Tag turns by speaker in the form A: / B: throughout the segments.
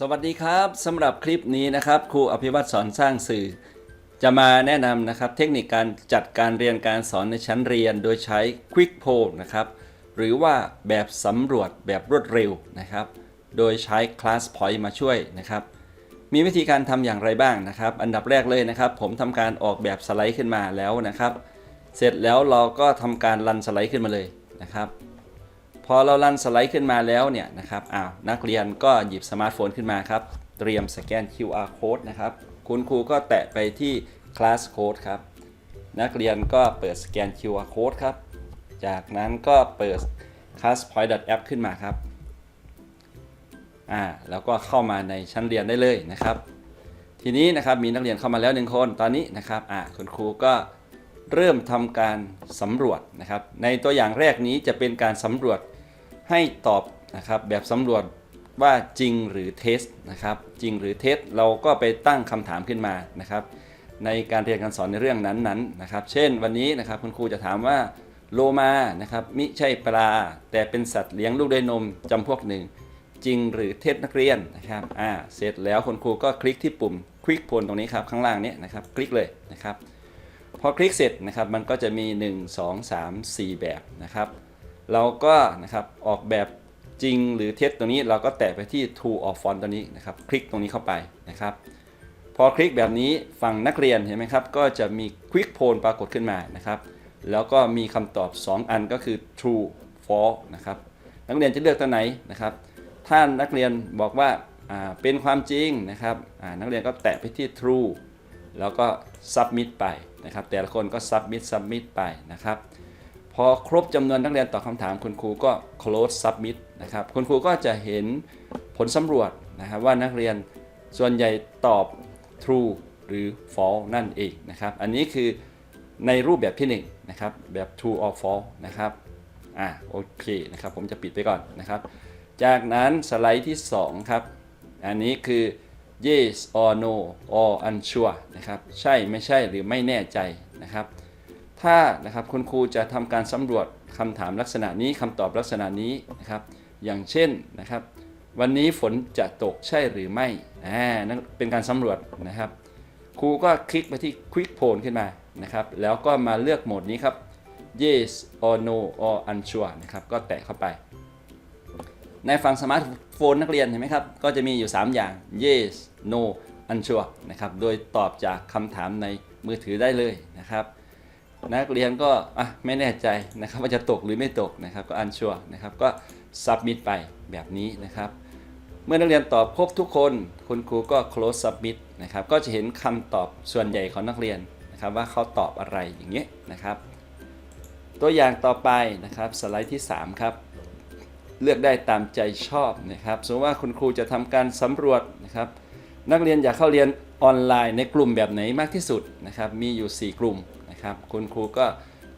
A: สวัสดีครับสำหรับคลิปนี้นะครับครูอภิวัตรสอนสร้างสื่อ จะมาแนะนำนะครับเทคนิคการจัดการเรียนการสอนในชั้นเรียนโดยใช้ Quick Poll นะครับหรือว่าแบบสำรวจแบบรวดเร็วนะครับ โดยใช้ Class Point มาช่วยนะครับ มีวิธีการทำอย่างไรบ้างนะครับ อันดับแรกเลยนะครับ ผมทำการออกแบบสไลด์ขึ้นมาแล้วนะครับ เสร็จแล้วเราก็ทำการรันสไลด์ขึ้นมาเลยนะครับ พอเราลันสไลด์ขึ้นมาแล้วเนี่ยนะครับอ้าวนักเรียนก็หยิบสมาร์ทโฟนขึ้นมาครับ เตรียมสแกน QR code นะครับ คุณครูก็แตะไปที่ class code ครับ นักเรียนก็เปิดสแกน QR code ครับ จากนั้นก็เปิด classpoint.app ขึ้นมาครับอ่าแล้วก็เข้ามาในชั้นเรียนได้เลยนะครับ ทีนี้นะครับมีนักเรียนเข้ามาแล้วหนึ่งคนตอนนี้นะครับอ่าคุณครูก็เริ่มทำการสำรวจนะครับ ในตัวอย่างแรกนี้จะเป็นการสำรวจ ให้ตอบนะครับแบบสำรวจว่าจริงหรือเทสนะครับจริงหรือเทสเราก็ไปตั้งคำถามขึ้นมานะครับ ในการเรียนการสอนในเรื่องนั้นๆนะครับ เช่นวันนี้นะครับคุณครูจะถามว่าโลมานะครับมิใช่ปลา แต่เป็นสัตว์เลี้ยงลูกด้วยนมจำพวกหนึ่ง จริงหรือเท็จนักเรียนนะครับอ่าเสร็จแล้วคุณครูก็คลิกที่ปุ่มคลิกพลตรงนี้ครับข้างล่างเนี้ยนะครับคลิกเลยนะครับพอคลิกเสร็จนะครับมันก็จะมี 1 2 3 4 แบบนะครับ เราก็นะครับออกแบบจริงหรือเท็จตรงนี้เราก็แตะไปที่ True or False ตัวนี้นะครับ คลิกตรงนี้เข้าไปนะครับ พอคลิกแบบนี้ฝั่งนักเรียนเห็นไหมครับ ก็จะมี Quick Poll ปรากฏขึ้นมานะครับ แล้วก็มีคำตอบ 2 อันก็คือ True False นะครับ นักเรียนจะเลือกตัวไหนนะครับ ถ้านักเรียนบอกว่าเป็นความจริงนะครับนักเรียนก็แตะไปที่ True แล้วก็ Submit ไปนะครับ แต่ละคนก็ Submit Submit ไปนะครับ พอครบจำนวนนักเรียนตอบคำถามคุณครูก็ close submit นะครับคุณครูก็จะเห็นผลสำรวจนะครับว่านักเรียนส่วนใหญ่ตอบ true หรือ false นั่นเองนะครับ อันนี้คือในรูปแบบที่1นงนะครับแบบ true or false นะครับอ่าโอเคนะครับผมจะปิดไปก่อนนะครับ จากนั้นสไลด์ที่ 2 ครับ อันนี้คือ yes or no or unsure นะครับใช่ไม่ใช่หรือไม่แน่ใจนะครับ ถ้านะครับคุณครูจะทำการสำรวจคำถามลักษณะนี้คำตอบลักษณะนี้นะครับ อย่างเช่นนะครับ วันนี้ฝนจะตกใช่หรือไม่อ่านั่นเป็นการสำรวจนะครับ ครูก็คลิกไปที่ Quick Poll ขึ้นมานะครับ แล้วก็มาเลือกโหมดนี้ครับ yes or no or unsure นะครับ ก็แตะเข้าไป ในฝั่งสมาร์ทโฟนนักเรียนเห็นไหมครับ ก็จะมีอยู่ 3 อย่าง yes no unsure นะครับ โดยตอบจากคำถามในมือถือได้เลยนะครับ นักเรียนก็อะไม่แน่ใจนะครับว่าจะตกหรือไม่ตกนะครับก็อันชัวนะครับก็ submit ไปแบบนี้นะครับ เมื่อนักเรียนตอบครบทุกคน คุณครูก็ close submit นะครับก็จะเห็นคำตอบส่วนใหญ่ของนักเรียนนะครับว่าเขาตอบอะไรอย่างเงี้ยนะครับตัวอย่างต่อไปนะครับสไลด์ที่ 3 ครับ เลือกได้ตามใจชอบนะครับสมมติว่าคุณครูจะทำการสำรวจนะครับ นักเรียนอยากเข้าเรียนออนไลน์ในกลุ่มแบบไหนมากที่สุดนะครับมีอยู่ 4 กลุ่ม นะครับคุณครูก็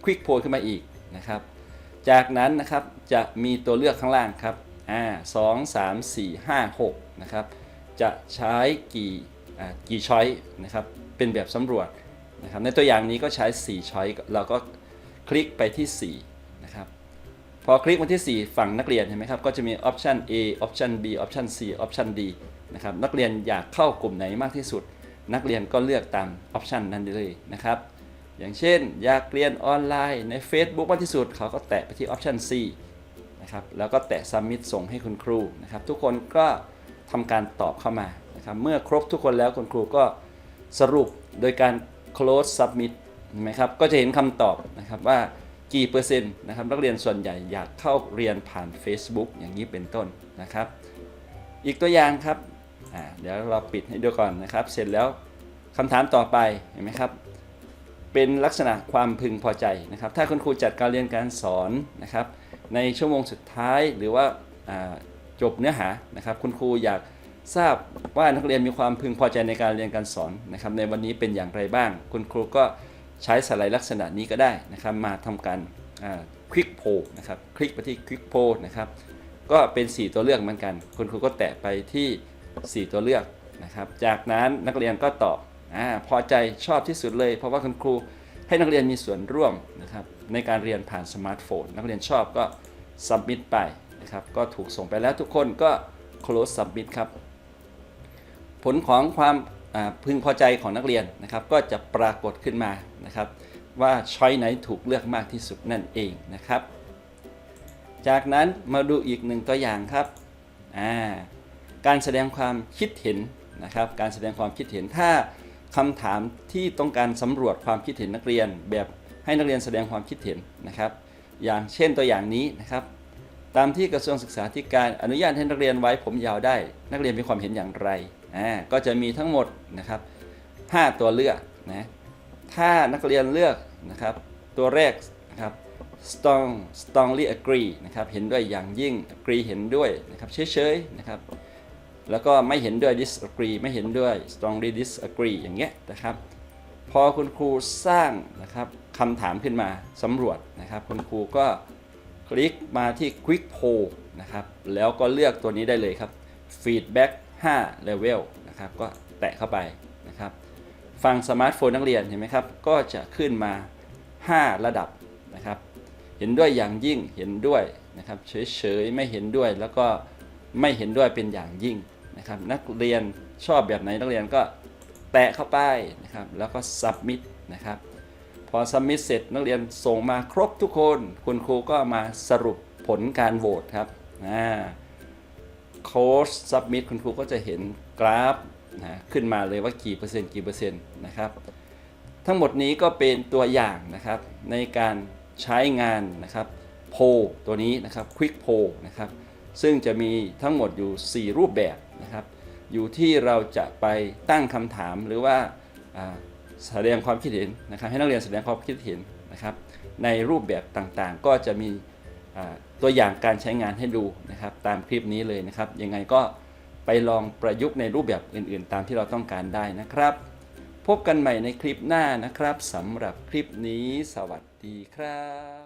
A: ควิกโพลขึ้นมาอีกนะครับ จากนั้นนะครับจะมีตัวเลือกข้างล่างครับอ่าสองสามสี่ห้าหกนะครับจะใช้กี่อ่ากี่ช้อยนะครับเป็นแบบสำรวจนะครับในตัวอย่างนี้ก็ใช้ 4 ช้อยเราก็คลิกไปที่4นะครับพอคลิกมาที่ 4 ฝั่งนักเรียนเห็นไหมครับก็จะมี option A option B option C option D นะครับนักเรียนอยากเข้ากลุ่มไหนมากที่สุด นักเรียนก็เลือกตาม option นั้นเลยนะครับ อย่างเช่น อยากเรียนออนไลน์ใน Facebook มากที่สุด เขาก็แตะไปที่ option C นะครับแล้วก็แตะ submit ส่งให้คุณครูนะครับ ทุกคนก็ทำการตอบเข้ามานะครับเมื่อครบทุกคนแล้วคุณครูก็สรุปโดยการ close submit เห็นไหมครับก็จะเห็นคำตอบนะครับว่ากี่เปอร์เซ็นต์นะครับนักเรียนส่วนใหญ่อยากเข้าเรียนผ่าน Facebook อย่างนี้เป็นต้นนะครับ อีกตัวอย่างครับอ่าเดี๋ยวเราปิดให้ดูก่อนนะครับ เสร็จแล้วคำถามต่อไปเห็นไหมครับ เป็นลักษณะความพึงพอใจนะครับ ถ้าคุณครูจัดการเรียนการสอนนะครับ ในชั่วโมงสุดท้ายหรือว่าาจบเนื้อหานะครับ คุณครูอยากทราบว่านักเรียนมีความพึงพอใจในการเรียนการสอนนะครับ ในวันนี้เป็นอย่างไรบ้าง คุณครูก็ใช้สไลด์ลักษณะนี้ก็ได้นะครับ มาทำการคลิกโพนะครับคลิกไปที่คลิกโพนะครับก็เป็น 4 ตัวเลือกเหมือนกัน คุณครูก็แตะไปที่ 4 ตัวเลือกนะครับ จากนั้นนักเรียนก็ตอบ อพอใจชอบที่สุดเลย เพราะว่าคุณครูให้นักเรียนมีส่วนร่วมนะครับในการเรียนผ่านสมาร์ทโฟน นักเรียนชอบก็ submit ไปนะครับก็ถูกส่งไปแล้วทุกคนก็ close submit ครับ ผลของความพึงพอใจของนักเรียนนะครับ ก็จะปรากฏขึ้นมานะครับ ว่าช้อยไหนถูกเลือกมากที่สุดนั่นเองนะครับ จากนั้นมาดูอีกหนึ่งตัวอย่างครับการแสดงความคิดเห็นนะครับ การแสดงความคิดเห็นถ้า คำถามที่ต้องการสำรวจความคิดเห็นนักเรียน แบบให้นักเรียนแสดงความคิดเห็นนะครับ อย่างเช่นตัวอย่างนี้นะครับ ตามที่กระทรวงศึกษาธิการอนุญาตให้นักเรียนไว้ผมยาวได้ นักเรียนมีความเห็นอย่างไรอ่าก็จะมีทั้งหมดนะครับ 5 ตัวเลือกนะถ้านักเรียนเลือกนะครับ ตัวแรกนะครับ strong strongly agree นะครับ เห็นด้วยอย่างยิ่ง agree เห็นด้วยนะครับ เฉยๆ นะครับ แล้วก็ไม่เห็นด้วย disagree ไม่เห็นด้วย strongly disagree อย่างเงี้ยนะครับ พอคุณครูสร้างนะครับคำถามขึ้นมาสำรวจนะครับ คุณครูก็คลิกมาที่ quick poll นะครับ แล้วก็เลือกตัวนี้ได้เลยครับ feedback 5 level นะครับ ก็แตะเข้าไปนะครับ ฟังสมาร์ทโฟนนักเรียนเห็นไหมครับ ก็จะขึ้นมา 5 ระดับนะครับ เห็นด้วยอย่างยิ่งเห็นด้วยนะครับเฉยๆไม่เห็นด้วยแล้วก็ไม่เห็นด้วยเป็นอย่างยิ่ง นะครับนักเรียนชอบแบบไหนนักเรียนก็แตะเข้าไปนะครับแล้วก็ submit นะครับพอ submit เสร็จนักเรียนส่งมาครบทุกคน คุณครูก็มาสรุปผลการโหวตครับอ่าโค้ช submit คุณครูก็จะเห็นกราฟนะขึ้นมาเลยว่ากี่เปอร์เซ็นต์กี่เปอร์เซ็นต์นะครับทั้งหมดนี้ก็เป็นตัวอย่างนะครับในการใช้งานนะครับโพตัวนี้นะครับ Quick p o นะครับซึ่งจะมีทั้งหมดอยู่ 4 รูปแบบ นะครับ อยู่ที่เราจะไปตั้งคำถามหรือว่าแสดงความคิดเห็นนะครับ ให้นักเรียนแสดงความคิดเห็นนะครับ ในรูปแบบต่างๆ ก็จะมีตัวอย่างการใช้งานให้ดูนะครับ ตามคลิปนี้เลยนะครับ ยังไงก็ไปลองประยุกต์ในรูปแบบอื่นๆ ตามที่เราต้องการได้นะครับ พบกันใหม่ในคลิปหน้านะครับสำหรับคลิปนี้ สวัสดีครับ